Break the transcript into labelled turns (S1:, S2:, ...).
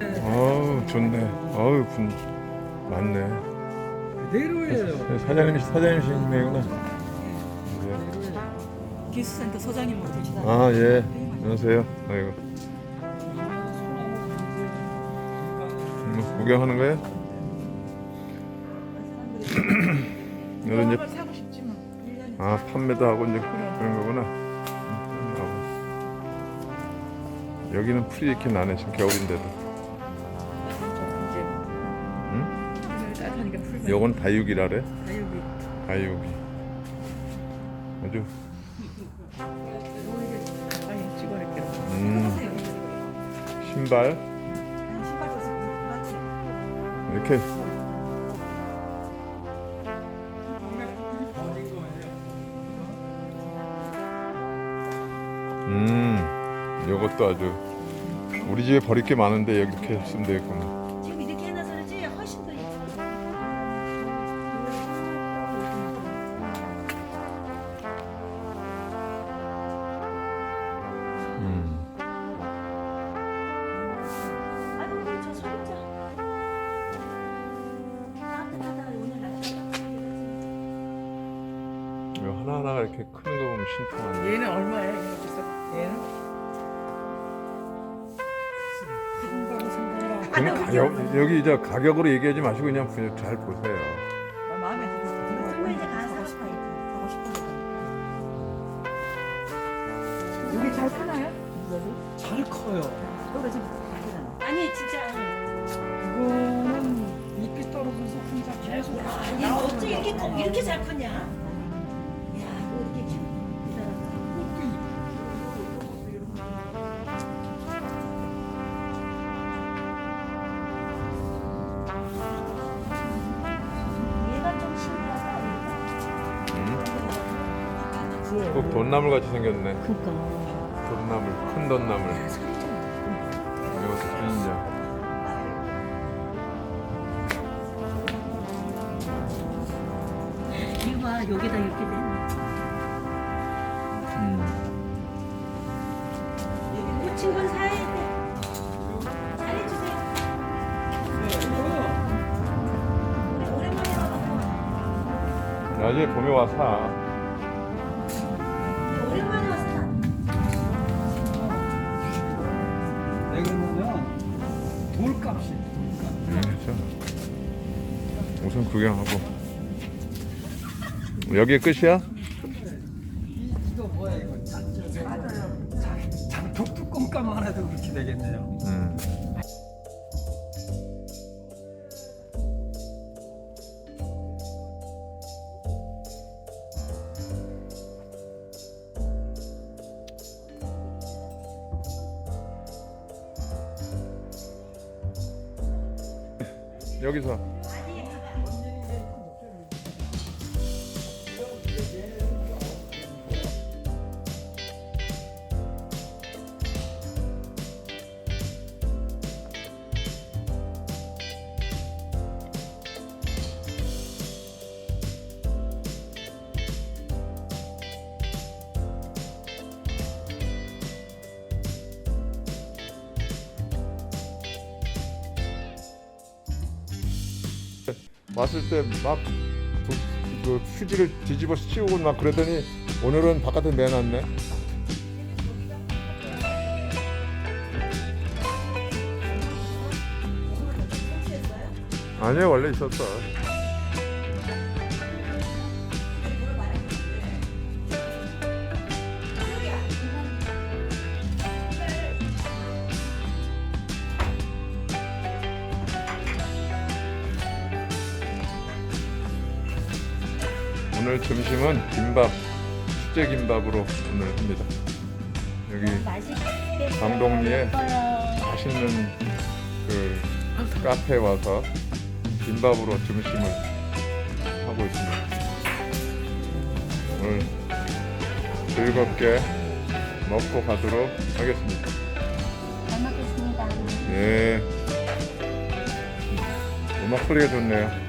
S1: 아우 좋네. 아우 분 많네.
S2: 그대로예요.
S1: 사장님 사장님이시구나. 네.
S3: 기술센터 소장님으로 계시다.
S1: 아 예. 안녕하세요. 아이고. 음, 구경하는 거예요? 이런 이제
S3: 사고 싶지만
S1: 아 판매도 하고 이제 그런 거구나. 음, 하고. 여기는 풀이 이렇게 나네 지금 겨울인데도. 요건 다육이라래.
S3: 다육이.
S1: 다육이. 아주
S3: 찍어낼게요.
S1: 음 신발
S3: 벗어.
S1: 이렇게 음 요것도 아주 우리 집에 버릴 게 많은데 이렇게 쓰면 되겠구나. 하나하나가 이렇게 크는 거 보면 신통하네.
S3: 얘는 얼마야? 얘는 비싸. 얘는
S1: 그럼 가격, 여기 이제 가격으로 얘기하지 마시고 그냥 그냥 잘 보세요.
S3: 나 마음에 들어.
S4: 정말 이제 가서
S3: 사고
S4: 사고
S3: 싶어.
S4: 싶어.
S3: 사고 싶어. 여기 잘 크나요?
S2: 잘 커요.
S3: 그거 지금 바뀌잖아.
S4: 아니 진짜.
S2: 이거는 잎이 떨어져서 혼자 계속
S4: 아니 어떻게 이렇게 커- 이렇게 잘 컸냐?
S1: 꼭 돈나물 같이 생겼네.
S4: 그니까.
S1: 돈나물, 큰 돈나물. 이것도 진짜.
S4: 이거 봐 여기다 이렇게 돼.
S1: 음.
S4: 꽂힌 건 사야 돼. 잘해주세요. 오랜만에 와서
S1: 나중에 봄에 와 사. 우선 구경하고. 여기 끝이야?
S2: 이, 뭐야 이거 뚜껑값만 해도 그렇게 되겠네요.
S1: 음. 여기서 왔을 때 막 그 휴지를 뒤집어서 치우고 막 그러더니 오늘은 바깥에 내놨네. 아니요 원래 있었어. 오늘 점심은 김밥, 수제 김밥으로 오늘 합니다. 여기 강동리에 맛있는 그 카페에 와서 김밥으로 점심을 하고 있습니다. 오늘 즐겁게 먹고 가도록 하겠습니다.
S4: 잘 먹겠습니다.
S1: 네. 음악 소리가 좋네요.